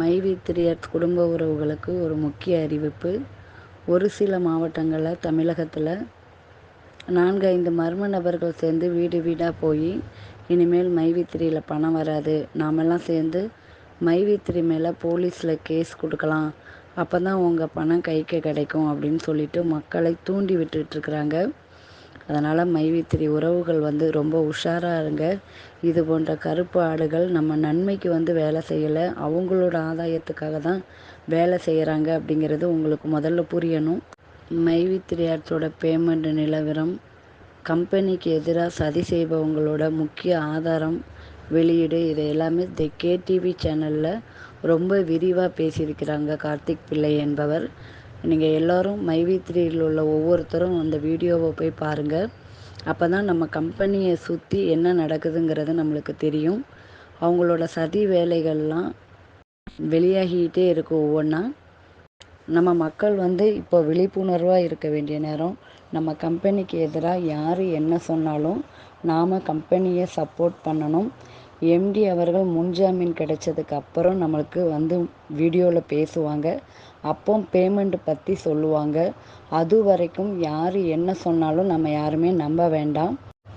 மைவித்திரியர் குடும்ப உறவுகளுக்கு ஒரு முக்கிய அறிவிப்பு. ஒரு சில மாவட்டங்களில் தமிழகத்தில் நான்கு ஐந்து மர்ம நபர்கள் சேர்ந்து வீடு வீடாக போய் இனிமேல் மைவித்திரியில் பணம் வராது. நாமெல்லாம் சேர்ந்து மைவித்திரி மேலே போலீஸில் கேஸ் கொடுக்கலாம். அப்போ தான் உங்கள் பணம் கைக்கு கிடைக்கும் அப்படின்னு சொல்லிட்டு மக்களை தூண்டி விட்டுட்ருக்குறாங்க அதனால் மைவித்திரி உறவுகள் வந்து ரொம்ப உஷாராக இருங்க. இது போன்ற கருப்பு ஆடுகள் நம்ம நன்மைக்கு வந்து வேலை செய்யலை. அவங்களோட ஆதாயத்துக்காக தான் வேலை செய்கிறாங்க அப்படிங்கிறது உங்களுக்கு முதல்ல புரியணும். மைவித்திரி ஆட்ஸோட பேமெண்ட் நிலவரம் கம்பெனிக்கு எதிராக சதி செய்பவங்களோட முக்கிய ஆதாரம் வெளியீடு இது எல்லாமே தி கேடிவி சேனலில் ரொம்ப விரிவாக பேசியிருக்கிறாங்க கார்த்திக் பிள்ளை என்பவர். நீங்கள் எல்லோரும் மைவி த்ரீயில் உள்ள ஒவ்வொருத்தரும் அந்த வீடியோவை போய் பாருங்கள் அப்போ தான் நம்ம கம்பெனியை சுற்றி என்ன நடக்குதுங்கிறது நம்மளுக்கு தெரியும். அவங்களோட சதி வேலைகள்லாம் வெளியாகிக்கிட்டே இருக்கும் ஒவ்வொன்றா நம்ம மக்கள் வந்து இப்போ விழிப்புணர்வாக இருக்க வேண்டிய நேரம். நம்ம கம்பெனிக்கு எதிராக யார் என்ன சொன்னாலும் நாம் கம்பெனியை சப்போர்ட் பண்ணணும். எம்டி அவர்கள் முன்ஜாமீன் கிடைச்சதுக்கு அப்புறம் நம்மளுக்கு வந்து வீடியோவில் பேசுவாங்க. அப்போ பேமெண்ட் பற்றி சொல்லுவாங்க. அது வரைக்கும் யார் என்ன சொன்னாலும் நம்ம யாருமே நம்ப வேண்டாம்.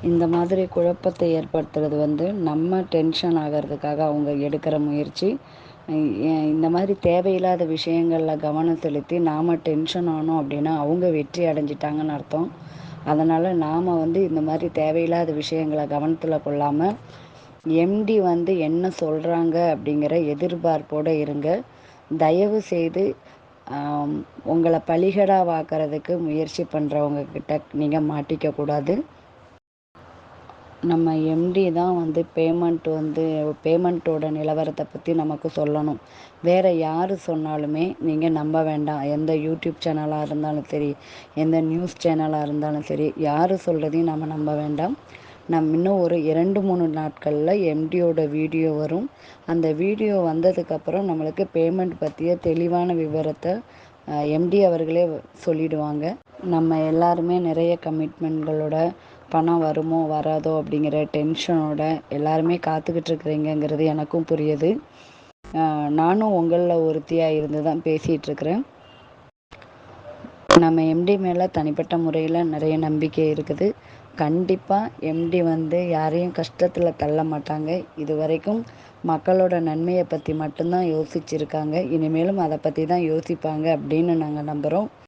இந்த மாதிரி குழப்பத்தை ஏற்படுத்துறது வந்து நம்ம டென்ஷன் ஆகிறதுக்காக அவங்க எடுக்கிற முயற்சி. இந்த மாதிரி தேவையில்லாத விஷயங்களில் கவனம் செலுத்தி நாம் டென்ஷன் ஆனோம் அப்படின்னா அவங்க வெற்றி அடைஞ்சிட்டாங்கன்னு அர்த்தம். அதனால் நாம் வந்து இந்த மாதிரி தேவையில்லாத விஷயங்களை கவனத்தில் கொள்ளாமல் எம்டி வந்து என்ன சொல்கிறாங்க அப்படிங்கிற எதிர்பார்ப்போடு இருங்க. தயவு செய்து உங்களை பலிகடாவாக்கிறதுக்கு முயற்சி பண்ணுறவங்க கிட்ட நீங்கள் மாட்டிக்க கூடாது. நம்ம எம்டி தான் வந்து பேமெண்ட் வந்து பேமெண்ட்டோட நிலவரத்தை பற்றி நமக்கு சொல்லணும். வேறு யார் சொன்னாலுமே நீங்கள் நம்ப வேண்டாம். எந்த யூடியூப் சேனலாக இருந்தாலும் சரி எந்த நியூஸ் சேனலாக இருந்தாலும் சரி யார் சொல்கிறதையும் நம்ம நம்ப வேண்டாம். நம் இன்னும் ஒரு இரண்டு மூணு நாட்களில் எம்டியோட வீடியோ வரும். அந்த வீடியோ வந்ததுக்கப்புறம் நம்மளுக்கு பேமெண்ட் பற்றிய தெளிவான விவரத்தை எம்டி அவர்களே சொல்லிடுவாங்க. நம்ம எல்லாருமே நிறைய கமிட்மெண்ட்களோட பணம் வருமோ வராதோ அப்படிங்கிற டென்ஷனோட எல்லாருமே காத்துக்கிட்டு இருக்கிறீங்கிறது எனக்கும் புரியுது. நானும் உங்களில் ஒருத்தியாக இருந்து தான் பேசிகிட்டு இருக்கிறேன். நம்ம எம்டி மேலே தனிப்பட்ட முறையில் நிறைய நம்பிக்கை இருக்குது. கண்டிப்பாக எம்டி வந்து யாரையும் கஷ்டத்தில் தள்ள மாட்டாங்க. இது வரைக்கும் மக்களோட நன்மையை பற்றி மட்டும்தான் யோசிச்சுருக்காங்க. இனிமேலும் அதை பற்றி தான் யோசிப்பாங்க அப்படின்னு நாங்கள் நம்புகிறோம்